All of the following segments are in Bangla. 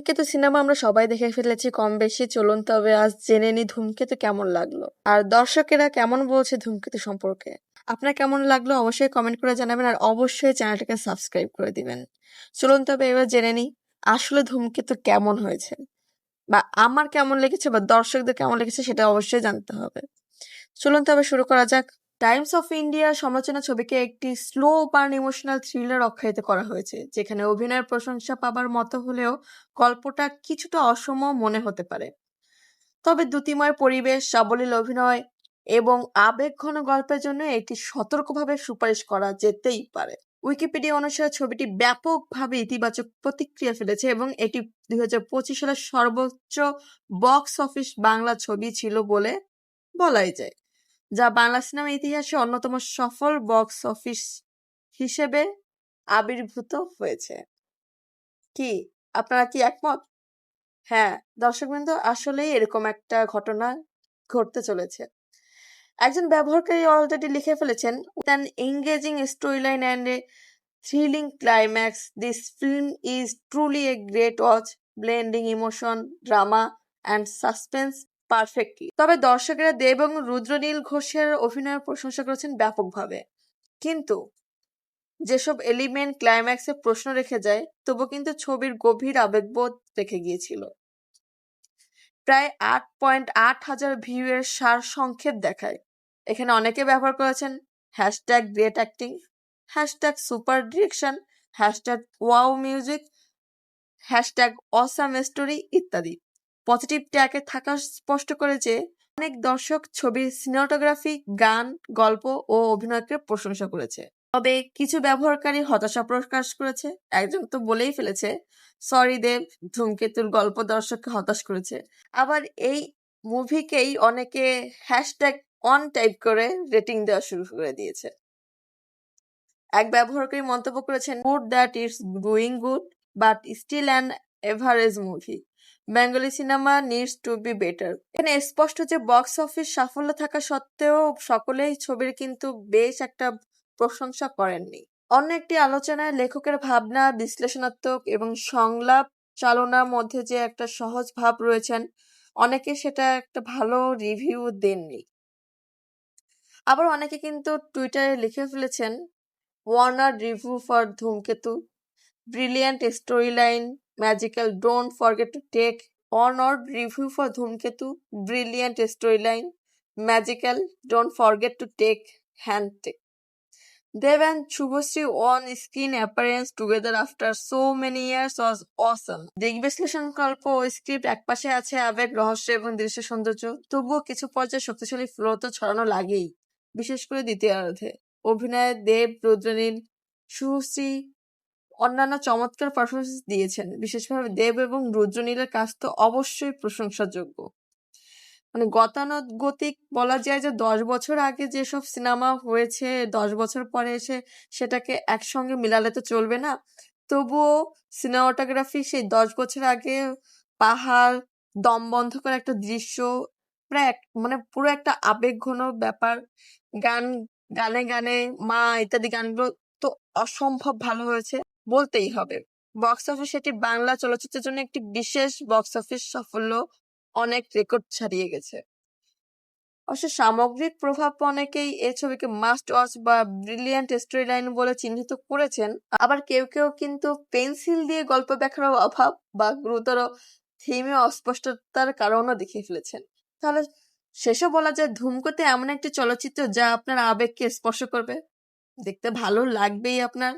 ধূমকেতু সিনেমা আমরা সবাই দেখে ফেলেছি, কম বেশি। চলুন তবে আজ জেনে নি ধূমকেতু কেমন লাগল। আর দর্শকেরা কেমন বলছে ধূমকেতু সম্পর্কে? আপনার কেমন লাগল অবশ্যই কমেন্ট করে জানাবেন আর অবশ্যই চ্যানেলটাকে সাবস্ক্রাইব করে দিবেন। চলুন তবে এবার জেনে নি আসলে ধূমকেতু কেমন হয়েছে বা আমার কেমন লেগেছে বা দর্শকদের কেমন লেগেছে সেটা অবশ্যই জানতে হবে। চলুন তবে শুরু করা যাক। টাইমস অফ ইন্ডিয়া সমালোচনা ছবিকে একটি স্লো বার্ন ইমোশনাল থ্রিলার আখ্যায়িত করা হয়েছে, যেখানে অভিনয়ের প্রশংসা পাবার মতো হলেও গল্পটা কিছুটা অসম মনে হতে পারে। তবে দ্যুতিময় পরিবেশ, সাবলীল অভিনয় এবং আবেগঘন গল্পের জন্য এটি সতর্কভাবে সুপারিশ করা যেতেই পারে। উইকিপিডিয়া অনুসারে ছবিটি ব্যাপকভাবে ইতিবাচক প্রতিক্রিয়া ফেলেছে এবং এটি দুই হাজার পঁচিশ সালের সর্বোচ্চ বক্স অফিস বাংলা ছবি ছিল বলে বলাই যায়। যা বাংলা সিনেমা ইতিহাসে অন্যতম সফল বক্স অফিস হিসেবে আবির্ভূত হয়েছে। কি? আপনারা কি একমত? হ্যাঁ দর্শকবৃন্দ, আসলেই এরকম একটা ঘটনা ঘটতে চলেছে। একজন ব্যবহারকারী অলরেডি লিখে ফেলেছেন an engaging story line and a thrilling climax this film is truly a great watch blending emotion drama and suspense perfectly তবে দর্শকেরা দেব এবং রুদ্রনীল ঘোষের অভিনয়ের প্রশংসা করেছেন ব্যাপকভাবে। কিন্তু যেসব এলিমেন্ট ক্লাইম্যাক্সে প্রশ্ন রেখে যায়, তবু কিন্তু ছবির গভীর আবেগবোধ রেখে গিয়েছিল। প্রায় আট পয়েন্ট আট হাজার ভিউ এর সার সংক্ষেপ দেখায়। এখানে অনেকে ব্যবহার করেছেন hashtag great acting hashtag super direction hashtag wow music hashtag awesome story ইত্যাদি। পজিটিভ ট্যাগে থাকা স্পষ্ট করে যে, অনেক দর্শক ছবির সিনেমাটোগ্রাফি গান, গল্প ও অভিনয়কে প্রশংসা করেছে। তবে কিছু ব্যবহারকারী হতাশা প্রকাশ করেছে। একজন তো বলেই ফেলেছে সরি দেব, ধূমকেতুর গল্প দর্শককে হতাশ করেছে। আবার এই মুভিকেই অনেকে হ্যাশট্যাগ অন টাইপ করে রেটিং দেওয়া শুরু করে দিয়েছে। এক ব্যবহারকারী মন্তব্য করেছেন good that it's doing good but still an average movie Bengali cinema needs to be better. এখানে স্পষ্ট যে বক্স অফিস সাফল্য থাকা সত্ত্বেও সকলেই ছবির কিন্তু বেশ একটা প্রশংসা করেননি। অন্য একটি আলোচনায় লেখকের ভাবনা, বিশ্লেষণাত্মক এবং সংলাপ চালনার মধ্যে যে একটা সহজ ভাব রয়েছেন, অনেকে সেটা একটা ভালো রিভিউ দেননি। আবার অনেকে কিন্তু টুইটারে লিখে ফেলেছেন Warner review for Dhoomketu brilliant story line magical don't forget to take honoured review for Dhoomketu brilliant story line magical don't forget to take hand take Dev and Shubhasri on screen appearance together after so many years was awesome. দিক বিশ্লেষণ গল্প ও স্ক্রিপ্ট একপাশে আছে আবেগ, রহস্য এবং দৃশ্য সৌন্দর্য। তবুও কিছু পর্যায়ে শক্তিশালী ফ্লো তো ছড়ানো লাগেই, বিশেষ করে দ্বিতীয় দ্বিতীয়ার্ধে। অভিনয়ে দেব, রুদ্রনীল সুশ্রী অন্যান্য চমৎকার পারফরমেন্স দিয়েছেন। বিশেষভাবে দেব এবং রুদ্রনীলের কাজ তো অবশ্যই প্রশংসাযোগ্য। মানে গতানুগতিক বলা যায় যে দশ বছর আগে যেসব সিনেমা হয়েছে, দশ বছর পরে এসে সেটাকে একসঙ্গে মিলালে তো চলবে না। তবুও সিনেমাটোগ্রাফি সেই দশ বছর আগে পাহাড় দম বন্ধ করা একটা দৃশ্য, প্রায় মানে পুরো একটা আবেগঘন ব্যাপার। গান, গানে গানে মা ইত্যাদি গানগুলো তো অসম্ভব ভালো হয়েছে। বলতেই হবে। বক্স অফিস এটি বাংলা চলচ্চিত্রের জন্য একটি বিশেষ বক্স অফিস সাফল্য অনেক রেকর্ড ছাড়িয়ে গেছে। অবশ্য সামগ্রিক প্রভাব অনেকেই এই ছবিকে মাস্ট ওয়াচ বা ব্রিলিয়ান্ট স্টোরি লাইন বলে চিহ্নিত করেছেন। আবার কেউ কেউ কিন্তু পেন্সিল দিয়ে গল্প ব্যাখ্যার অভাব বা গুরুতর থিমে অস্পষ্টতার কারণও দেখিয়ে ফেলেছেন। তাহলে শেষও বলা যায় ধূমকেতু এমন একটি চলচ্চিত্র যা আপনার আবেগকে স্পর্শ করবে? দেখতে ভালো লাগবেই আপনার।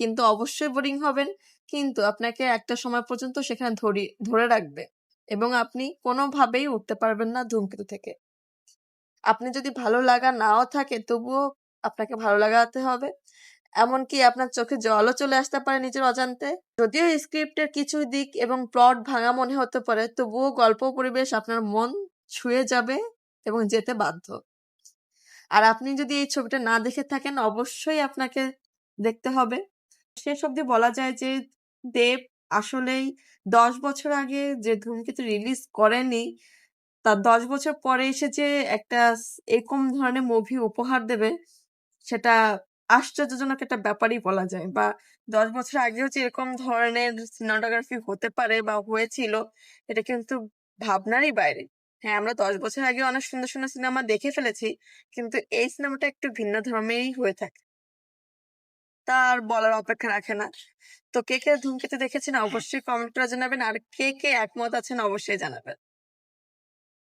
কিন্তু অবশ্যই বোরিং হবেন। কিন্তু আপনাকে একটা সময় পর্যন্ত সেখানে ধরি, ধরে রাখবে এবং আপনি কোনোভাবেই উঠতে পারবেন না ধূমকেতু থেকে। আপনি যদি ভালো লাগা নাও থাকে তবুও আপনাকে ভালো লাগাতে হবে। এমনকি আপনার চোখে জলও চলে আসতে পারে নিজের অজান্তে। যদিও স্ক্রিপ্টের কিছু দিক এবং প্লট ভাঙা মনে হতে পারে, তবুও গল্প পরিবেশ আপনার মন ছুঁয়ে যাবে এবং যেতে বাধ্য। আর আপনি যদি এই ছবিটা না দেখে থাকেন, অবশ্যই আপনাকে দেখতে হবে। শেষ অবধি বলা যায় যে দেব আসলেই দশ বছর আগে যে ধূমকেতু রিলিজ করেনি তার দশ বছর পরে এসে যে একটা এরকম ধরনের মুভি উপহার দেবে সেটা আশ্চর্যজনক একটা ব্যাপারই বলা যায় বা ১০ বছর আগেও যে এরকম ধরনের সিনেমাটোগ্রাফি হতে পারে বা হয়েছিল এটা কিন্তু ভাবনারই বাইরে। হ্যাঁ, আমরা ১০ বছর আগে অনেক সুন্দর, সুন্দর সিনেমা দেখে ফেলেছি। কিন্তু এই সিনেমাটা একটু ভিন্ন ধর্মেরই হয়ে থাকে। তা আর বলার অপেক্ষা রাখে না। তো কে, কে 'ধূমকেতু' দেখেছেন অবশ্যই কমেন্ট করে জানাবেন। আর কে, কে একমত আছেন অবশ্যই জানাবেন।